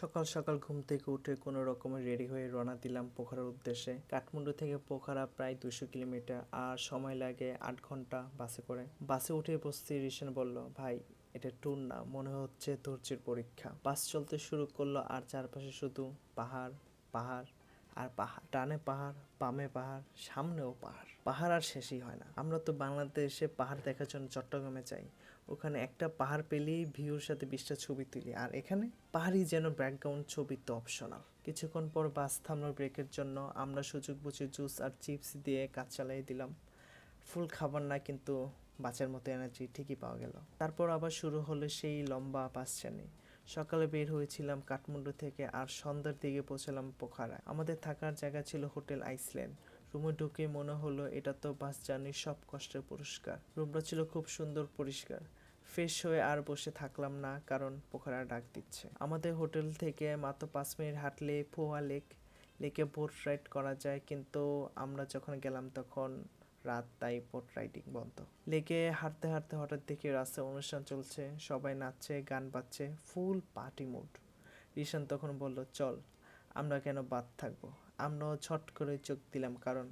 সকাল সকাল ঘুম থেকে উঠে কোনো রকমে রেডি হয়ে রওনা দিলাম পোখরার উদ্দেশ্যে। কাঠমান্ডু থেকে পোখরা প্রায় দুশো কিলোমিটার আর সময় লাগে আট ঘণ্টা বাসে করে। বাসে উঠে বসতে রিশান বলল, ভাই, এটা টুর না, মনে হচ্ছে ধৈর্যের পরীক্ষা। বাস চলতে শুরু করল আর চারপাশে শুধু পাহাড় পাহাড় আর পাহাড়, ডানে পাহাড়, বামে পাহাড়, সামনেও পাহাড়। পাহাড় আর শেষই হয় না। আমরা তো বাংলাদেশে পাহাড় দেখার জন্য চট্টগ্রামে যাই। ওখানে একটা পাহাড় পেলেই ভিউর সাথে বিশটা ছবি তুলি। আর এখানে পাহাড়ই যেন ব্যাকগ্রাউন্ড ছবি তো অপশনাল কিছুক্ষণ পর বাস থামলো ব্রেকের জন্য। আমরা সুযোগ বুঝে জুস আর চিপস দিয়ে কাজ চালিয়ে দিলাম। ফুল খাবার না, কিন্তু বাচ্চার মতো এনার্জি ঠিকই পাওয়া গেল। তারপর আবার শুরু হলো সেই লম্বা বাস জার্নি সকালে বের হয়েছিলাম কাঠমান্ডু থেকে আর সন্ধ্যার দিকে পৌঁছালাম পোখারায়। আমাদের থাকার জায়গা ছিল হোটেল আইসল্যান্ড। রুমে ঢুকে মনে হলো এটা তো বাস জার্নির সব কষ্টের পুরস্কার। রুমটা ছিল খুব সুন্দর পরিষ্কার। ফ্রেশ হয়ে আর বসে থাকলাম না কারণ পোখারা ডাক দিচ্ছে। আমাদের হোটেল থেকে মাত্র পাঁচ মিনিট হাঁটলে ফোয়া লেক, লেকে বোট রাইড করা যায়, কিন্তু আমরা যখন গেলাম তখন রাত তাই বোট রাইডিং বন্ধ। লেকে হাঁটতে হাঁটতে হঠাৎ দেখি রাস্তায় অনুষ্ঠান চলছে, সবাই নাচছে, গান বাজছে ফুল পার্টি মুড রিশান তখন বলল, চল, আমরা কেন বাদ থাকব? আমরাও ছট করে চোখ দিলাম কারণ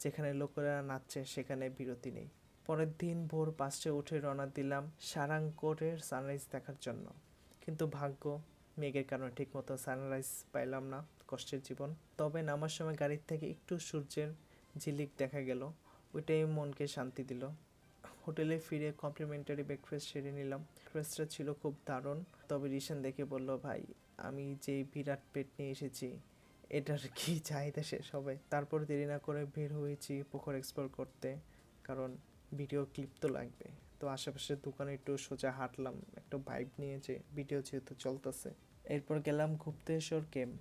যেখানে লোকেরা নাচছে সেখানে বিরতি নেই। পরের দিন ভোর পাঁচটায় উঠে রওনা দিলাম সারাংকোটের সানরাইজ দেখার জন্য। কিন্তু ভাগ্য, মেঘের কারণে ঠিকমতো সানরাইজ পাইলাম না কষ্টের জীবন। তবে নামার সময় গাড়ির থেকে একটু সূর্যের ঝিলিক দেখা গেল। ওইটাই মনকে শান্তি দিল। হোটেলে ফিরে কমপ্লিমেন্টারি ব্রেকফাস্ট সেরে নিলাম। ব্রেকফাস্টটা ছিল খুব দারুণ। তবে রিশান দেখে বলল, ভাই, আমি যে বিরাট পেট নিয়ে এসেছি, এটার কি চাহিদা শেষ হবে? তারপর দেরি না করে বের হয়েছি পুকুর এক্সপ্লোর করতে, কারণ ভিডিও ক্লিপ তো লাগবে। তো আশেপাশের দোকানে একটু সোজা হাঁটলাম, একটু ভাইব নিয়ে যে ভিডিও যেহেতু চলতেছে। এরপর গেলাম গুপ্তেশ্বর ক্যাম্প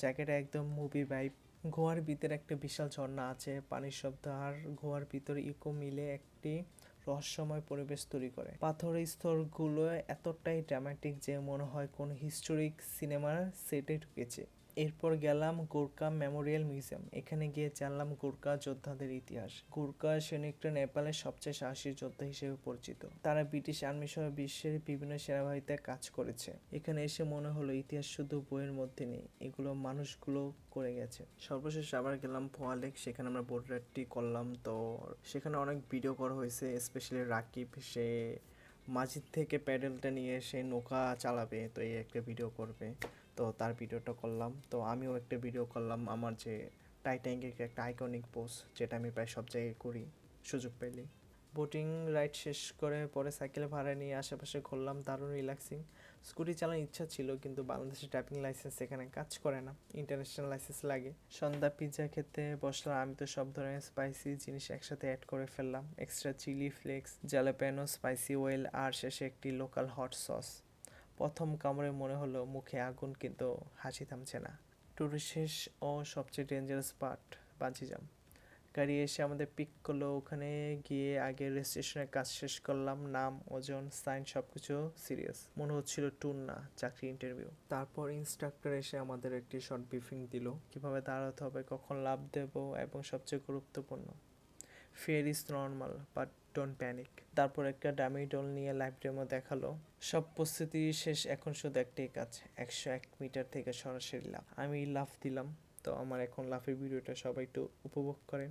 জায়গাটা একদম মুভি ভাইব গোয়ার ভিতরে একটা বিশাল ঝর্ণা আছে, পানির শব্দ, আর গোয়ার ভিতরে ইকো মিলে একটি রহস্যময় পরিবেশ তৈরি করে। পাথরের স্তরগুলো এতটাই ড্রামাটিক যে মনে হয় কোন হিস্টোরিক সিনেমার সেটে ঢুকেছে। এরপর গেলাম গোর্খা মেমোরিয়াল মিউজিয়াম। এখানে গিয়ে জানলাম গোর্খা যোদ্ধাদের ইতিহাস। গোর্খা সৈনিকরা নেপালের সবচেয়ে সাহসী যোদ্ধা হিসেবে পরিচিত। তারা ব্রিটিশ আর্মি সহ বিশ্বের বিভিন্ন সেনাবাহিনীতে কাজ করেছে। এখানে এসে মনে হলো ইতিহাস শুধু বইয়ের মধ্যে নেই, এগুলো মানুষগুলো করে গেছে। সর্বশেষ আবার গেলাম পোয়া লেক, সেখানে আমরা বোট রাইডটি করলাম। তো সেখানে অনেক ভিডিও করা হয়েছে, স্পেশালি রাকিব, সে মাঝির থেকে প্যাডেলটা নিয়ে এসে নৌকা চালাবে, তো এই একটা ভিডিও করবে। তো তার ভিডিওটা করলাম। তো আমিও একটা ভিডিও করলাম আমার যে টাইটানিকের একটা আইকনিক পোস্ট যেটা আমি প্রায় সব জায়গায় করি, সুযোগ পেলেই। বোটিং রাইড শেষ করে পরে সাইকেল ভাড়া নিয়ে আশেপাশে ঘুরলাম, দারুণ রিল্যাক্সিং স্কুটি চালানোর ইচ্ছা ছিল, কিন্তু বাংলাদেশের ড্রাইভিং লাইসেন্স এখানে কাজ করে না ইন্টারন্যাশনাল লাইসেন্স লাগে। সন্ধ্যা পিৎজা খেতে বসলাম, আমি তো সব ধরনের স্পাইসি জিনিস একসাথে অ্যাড করে ফেললাম। Extra chilli flakes jalapeno spicy oil আর শেষে একটি লোকাল হট সস প্রথম কামড়ে মনে হলো মুখে আগুন, কিন্তু হাসি থামছে না। ট্যুর শেষ ও সবচেয়ে ডেঞ্জারাস পার্ট বাঞ্জি জাম গাড়ি এসে আমাদের পিক করল। ওখানে গিয়ে আগে রেজিস্ট্রেশনের কাজ শেষ করলাম। নাম, ওজন সাইন সব কিছু সিরিয়াস মনে হচ্ছিল ট্যুর না চাকরি ইন্টারভিউ তারপর ইনস্ট্রাক্টর এসে আমাদের একটি শর্ট ব্রিফিং দিল। কীভাবে দাঁড়াতে হবে, কখন লাভ দেব এবং সবচেয়ে গুরুত্বপূর্ণ fear is normal but don't panic তারপর একটা ডামি ডল নিয়ে লাইভ ডেমো দেখাল। সব প্রস্তুতি শেষ, এখন শুধু একটাই কাজ, একশো এক মিটার থেকে সরাসরি লাভ আমি লাফ দিলাম, তো আমার এখন লাফের ভিডিওটা সবাই একটু উপভোগ করেন।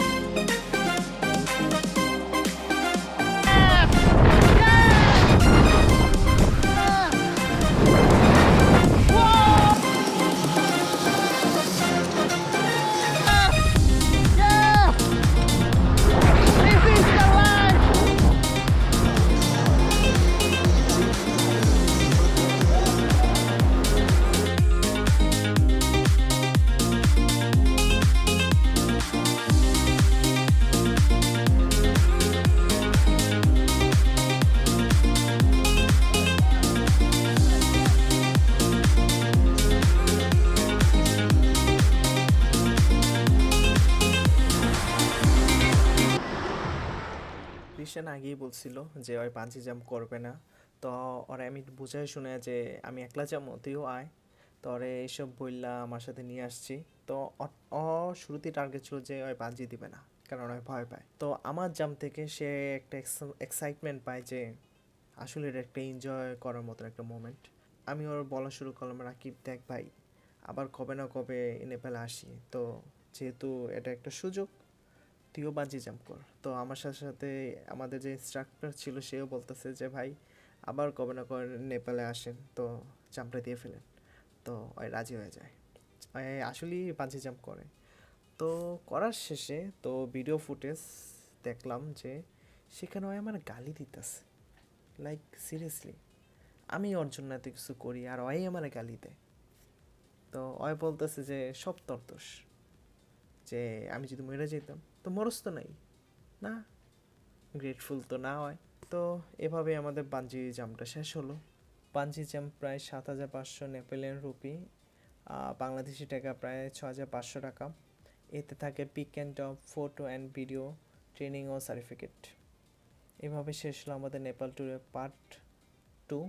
রিশান আগেই বলছিল যে ওই পাঞ্জি জাম্প করবে না। তো ওরা আমি বুঝাই শুনে যে আমি একলা যাব তুইও আয়। তো ওরে এইসব বললা আমার সাথে নিয়ে আসছি। তো অ- শুরুতেই টার্গেট ছিল যে ওই পাঞ্জি দিবে না, কারণ ওই ভয় পায়। তো আমার জাম থেকে সে একটা এক্সাইটমেন্ট পায় যে আসলে এটা একটা এনজয় করার মতো একটা মোমেন্ট আমি ওর বলা শুরু করলাম, রাকিব, দেখ ভাই, আবার কবে না কবে এনে নেপালে আসি। তো যেহেতু এটা একটা সুযোগ তুইও বাজি জাম্প কর। তো আমার সাথে সাথে আমাদের যে ইনস্ট্রাক্টর ছিল, সেও বলতেছে যে, ভাই, আবার কবে না কবে নেপালে আসেন, তো জাম্পটা দিয়ে ফেলেন। তো ওই রাজি হয়ে যায়। আসলেই বাজি জাম্প করে। তো করার শেষে তো ভিডিও ফুটেজ দেখলাম যে, সেখানে ওই আমার গালি দিতেছে। লাইক সিরিয়াসলি আমি ওর জন্য এত কিছু করি, আর ওই আমার গালি দেয়। তো ওই বলতেছে যে, সব তোর দোষ। যে আমি যদি মরে যেতাম, তো মরস তো নাই। না গ্রেটফুল তো না হয়। তো এভাবে আমাদের বাঞ্জি জাম্পটা শেষ হলো। বাঞ্জি জাম্প প্রায় সাত হাজার পাঁচশো নেপালিয়ান রুপি বাংলাদেশি টাকা প্রায় ছ হাজার পাঁচশো টাকা। এতে থাকে pick and top photo and video training O certificate এভাবে শেষ হলো আমাদের নেপাল ট্যুরের পার্ট টু